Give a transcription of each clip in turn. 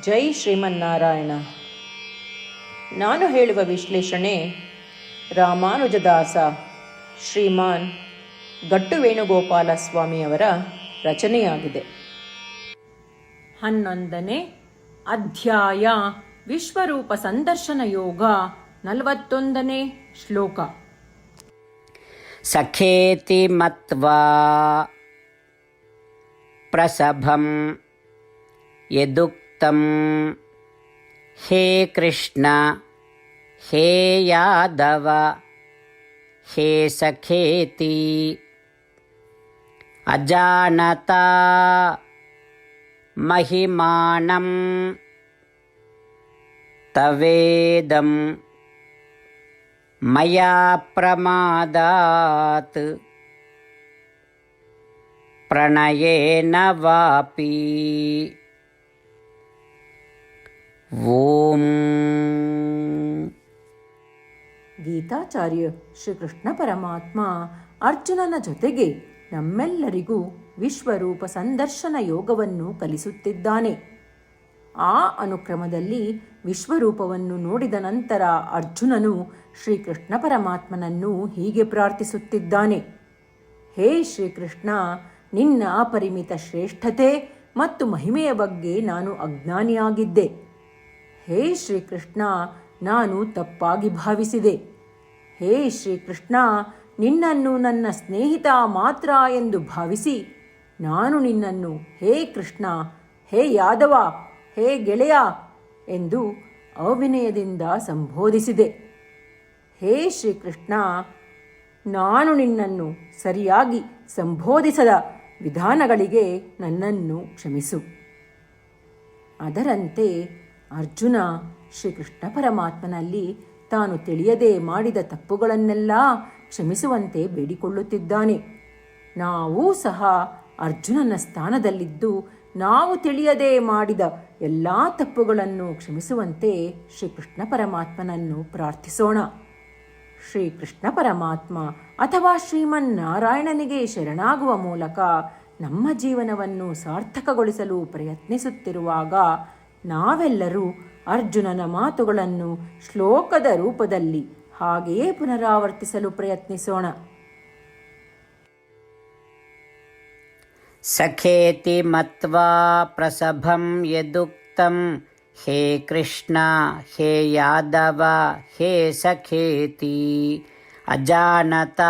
ಜೈ ಶ್ರೀಮನ್ನಾರಾಯಣ. ನಾನು ಹೇಳುವ ವಿಶ್ಲೇಷಣೆ ರಾಮಾನುಜದಾಸ ಶ್ರೀಮಾನ್ ಗಟ್ಟು ವೇಣುಗೋಪಾಲ ಸ್ವಾಮಿಯವರ ರಚನೆಯಾಗಿದೆ. ಹನ್ನೊಂದನೇ ಅಧ್ಯಾಯ ವಿಶ್ವರೂಪ ಸಂದರ್ಶನ ಯೋಗ ನಲವತ್ತೊಂದನೇ ಶ್ಲೋಕ. ಸಖೇತಿ ಮತ್ವಾ ಪ್ರಸಭಂ ಯದುಕ್ हे कृष्ण हे यादव हे सखेति अजानता महिमानं तवेदम् मया प्रमादात्। प्रणयेन वापि ॐ ಗೀತಾಚಾರ್ಯ ಶ್ರೀಕೃಷ್ಣ ಪರಮಾತ್ಮ ಅರ್ಜುನನ ಜೊತೆಗೆ ನಮ್ಮೆಲ್ಲರಿಗೂ ವಿಶ್ವರೂಪ ಸಂದರ್ಶನ ಯೋಗವನ್ನು ಕಲಿಸುತ್ತಿದ್ದಾನೆ. ಆ ಅನುಕ್ರಮದಲ್ಲಿ ವಿಶ್ವರೂಪವನ್ನು ನೋಡಿದ ನಂತರ ಅರ್ಜುನನು ಶ್ರೀಕೃಷ್ಣ ಪರಮಾತ್ಮನನ್ನು ಹೀಗೆ ಪ್ರಾರ್ಥಿಸುತ್ತಿದ್ದಾನೆ. ಹೇ ಶ್ರೀಕೃಷ್ಣ, ನಿನ್ನ ಅಪರಿಮಿತ ಶ್ರೇಷ್ಠತೆ ಮತ್ತು ಮಹಿಮೆಯ ಬಗ್ಗೆ ನಾನು ಅಜ್ಞಾನಿಯಾಗಿದ್ದೆ. ಹೇ ಶ್ರೀಕೃಷ್ಣ, ನಾನು ತಪ್ಪಾಗಿ ಭಾವಿಸಿದೆ. ಹೇ ಶ್ರೀಕೃಷ್ಣ, ನಿನ್ನನ್ನು ನನ್ನ ಸ್ನೇಹಿತ ಮಾತ್ರ ಎಂದು ಭಾವಿಸಿ, ನಾನು ನಿನ್ನನ್ನು ಹೇ ಕೃಷ್ಣ, ಹೇ ಯಾದವ, ಹೇ ಗೆಳೆಯ ಎಂದು ಅವಿನಯದಿಂದ ಸಂಬೋಧಿಸಿದೆ. ಹೇ ಶ್ರೀಕೃಷ್ಣ, ನಾನು ನಿನ್ನನ್ನು ಸರಿಯಾಗಿ ಸಂಬೋಧಿಸದ ವಿಧಾನಗಳಿಗೆ ನನ್ನನ್ನು ಕ್ಷಮಿಸು. ಅದರಂತೆ ಅರ್ಜುನ ಶ್ರೀಕೃಷ್ಣ ಪರಮಾತ್ಮನಲ್ಲಿ ತಾನು ತಿಳಿಯದೆ ಮಾಡಿದ ತಪ್ಪುಗಳನ್ನೆಲ್ಲ ಕ್ಷಮಿಸುವಂತೆ ಬೇಡಿಕೊಳ್ಳುತ್ತಿದ್ದಾನೆ. ನಾವೂ ಸಹ ಅರ್ಜುನನ ಸ್ಥಾನದಲ್ಲಿದ್ದು ನಾವು ತಿಳಿಯದೆ ಮಾಡಿದ ಎಲ್ಲ ತಪ್ಪುಗಳನ್ನು ಕ್ಷಮಿಸುವಂತೆ ಶ್ರೀಕೃಷ್ಣ ಪರಮಾತ್ಮನನ್ನು ಪ್ರಾರ್ಥಿಸೋಣ. ಶ್ರೀಕೃಷ್ಣ ಪರಮಾತ್ಮ ಅಥವಾ ಶ್ರೀಮನ್ ನಾರಾಯಣನಿಗೆ ಶರಣಾಗುವ ಮೂಲಕ ನಮ್ಮ ಜೀವನವನ್ನು ಸಾರ್ಥಕಗೊಳಿಸಲು ಪ್ರಯತ್ನಿಸುತ್ತಿರುವಾಗ ನಾವೆಲ್ಲರೂ ಅರ್ಜುನನ ಮಾತುಗಳನ್ನು ಶ್ಲೋಕದ ರೂಪದಲ್ಲಿ ಹಾಗೆಯೇ ಪುನರಾವರ್ತಿಸಲು ಪ್ರಯತ್ನಿಸೋಣ. ಸಖೇತಿ ಮತ್ವಾ ಪ್ರಸಭಂ ಯದುಕ್ತಂ. ಹೇ ಕೃಷ್ಣ, ಹೇ ಯಾದವ, ಹೇ ಸಖೇತಿ. ಅಜಾನತ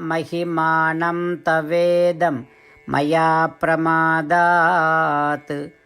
ಮಹಿಮಾನಂ ತವೇದಂ, ಮಯಾ ಪ್ರಮಾದಾತ್.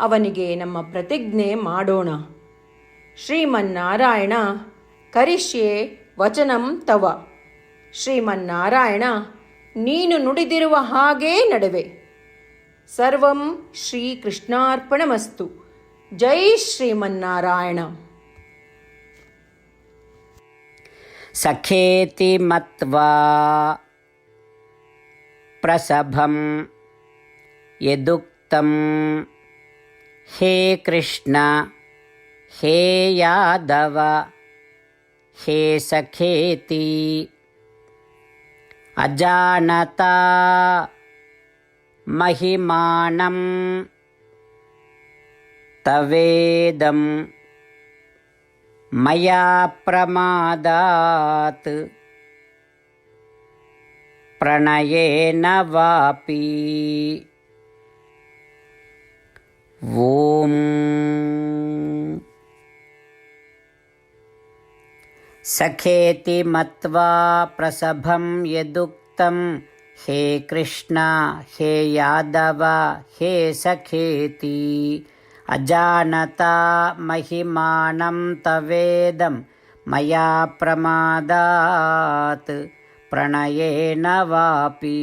ಅವನಿಗೆ ನಮ್ಮ ಪ್ರತಿಜ್ಞೆ ಮಾಡೋಣ ಶ್ರೀಮನ್ನಾರಾಯಣ ಕರಿಷ್ಯೆ ವಚನಂ ತವ ಶ್ರೀಮನ್ನಾರಾಯಣ ನೀನು ನುಡಿದಿರುವ ಹಾಗೇ ನಡುವೆ ಸರ್ವಂ ಶ್ರೀಕೃಷ್ಣಾರ್ಪಣಮಸ್ತು ಜೈ ಶ್ರೀಮನ್ನಾರಾಯಣ सखेति मत्वा प्रसभं यदुक्तं हे कृष्ण हे यादव हे सखेति अजानता महिमानं तवेदम् मया प्रमादात्। प्रणयेन वापि ॐ सखेति मत्वा प्रसभं यदुक्तं हे कृष्ण हे यादव हे सखेति अजानता महिमानं तवेदं मया प्रमादात् प्रणयेन वापि